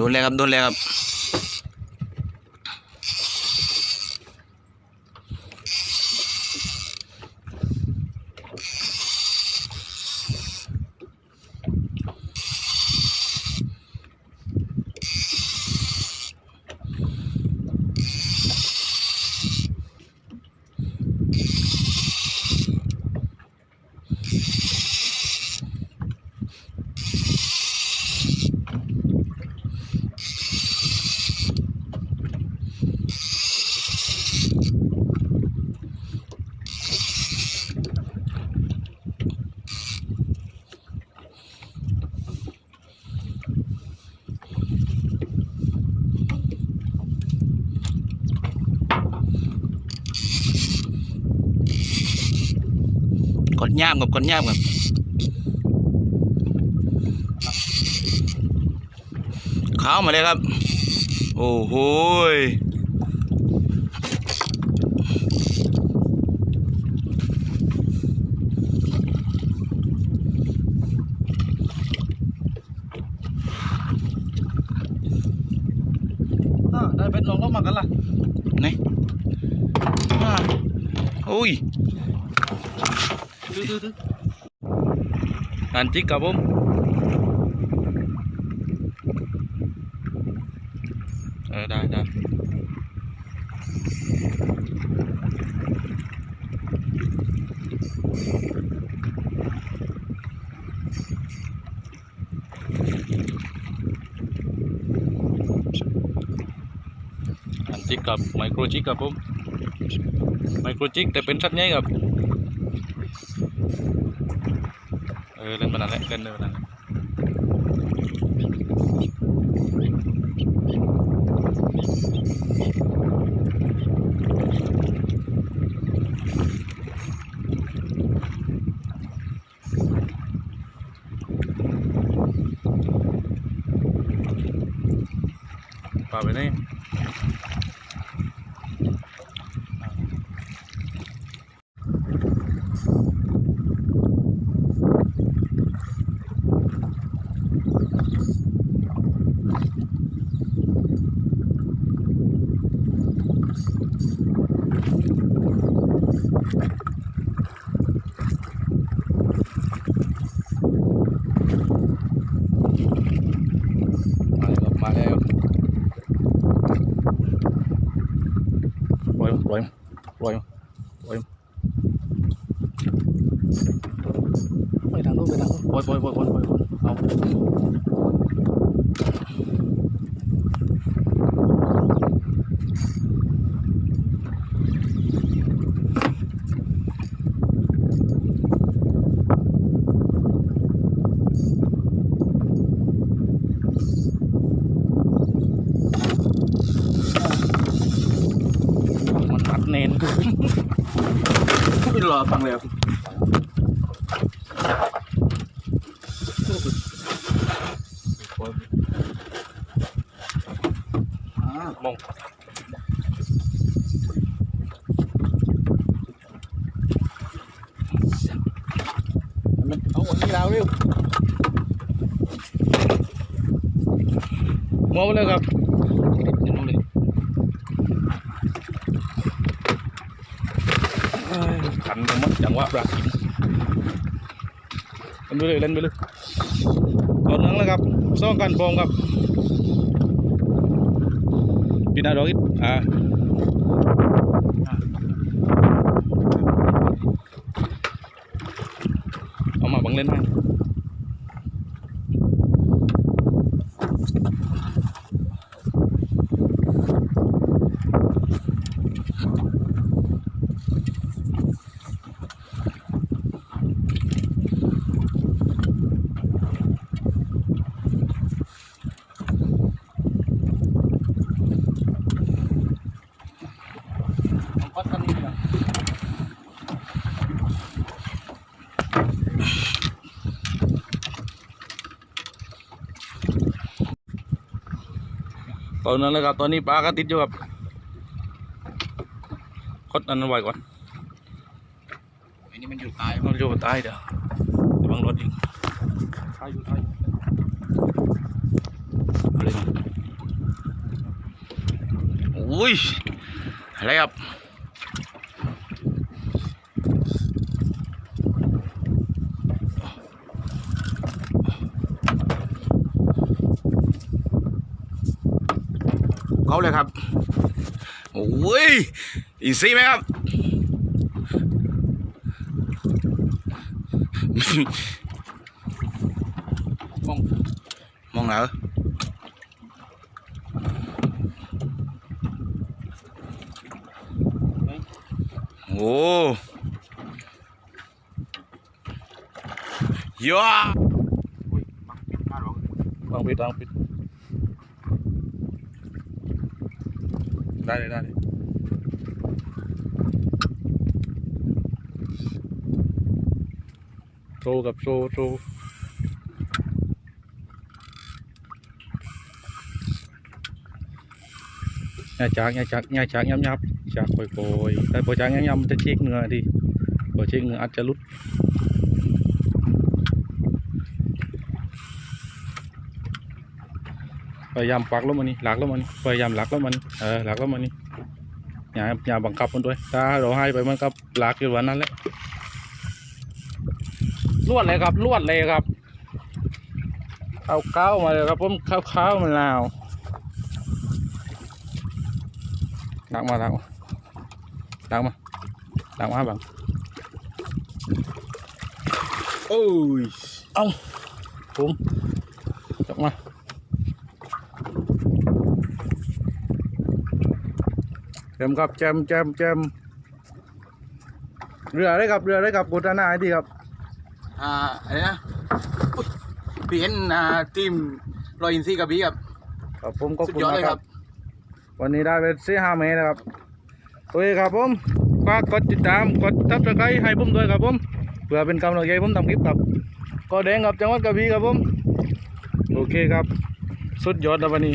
โดนแกดย่ามกับกดย่ามกับเข้ามาเลยครับ โอ้โหอ่าได้เป็นลองลงมากันล่ะนี่อ่าอุ้ย ดื้อดื้อดื้ออันจิกครับผมเเออเล่นมานานแล้วเล่นเนินนั่นแหละป่าไปนี่มาแล้วมาแล้ว ปล่อยปล่อยปล่อยปล่อ ยไปทางนู้นไปทางนู้น วะปลากินเล่นไปเลยเล่นไปเลยตอนนั้นแล้วครับซ่องกันฟองครับปีนาดอกอิดอ่าเอามาบังเล่นให้ ตอนนั้นเลยครับ ตอนนี้ปลาก็ติดอยู่ครับคดอันนั้นไว้ก่อนอันนี้มันอยู่ตายมันอยู่ตายเดี๋ยวบังรถอีกตายอยู่ตายอะไรอุ้ยอะไรครับ เขาเลยครับโอ้ยอินซีไหมครับมองมองแล้วโอ้ยออุ้ยบังปิดหน้าร้องวางปิดวางปิด ได้เลยได้เลยโซกับโซโซอย่าจากอย่าจากอย่าจากย้ำยับจากโอยๆแต่ พยายามปักแล้วมันนี่หลักแล้วมันพยายามหลักแล้วมันเออหลักแล้วมันนี่อย่าอย่าบังคับมันด้วย ถ้าเราให้ไปมันก็หลักอยู่วันนั้นแหละลวดเลยครับลวดเลยครับ เอาเก้ามาเลยครับผมเข้าวข้ามันลาวหลักมาหลักมาหลักมาหลักมาบังโอ้ย เอาผมจักมา จมครับแจมแจมแจมเรือได้ครับเรือได้ครับกุตนาไอ้ที่ครับ อ่าอะไรนะอุ๊ยเปลี่ยนอ่าทีมรอยอินซีกับบีครับครับผมก็สุดคุณยอดมาเลยคครัรับบวันนี้ได้ไปสี่ห้าเมตรนะครับโอเคครับผมฝากกดติดตามกดทับสไครต์ให้ผมด้วยครับผมเพื่อเป็นกำลังใจให้ผมทำคลิปครับก็แดงกับจังหวัดกระบี่ครับผมโอเคครับ สุดยอดแล้ววันนี้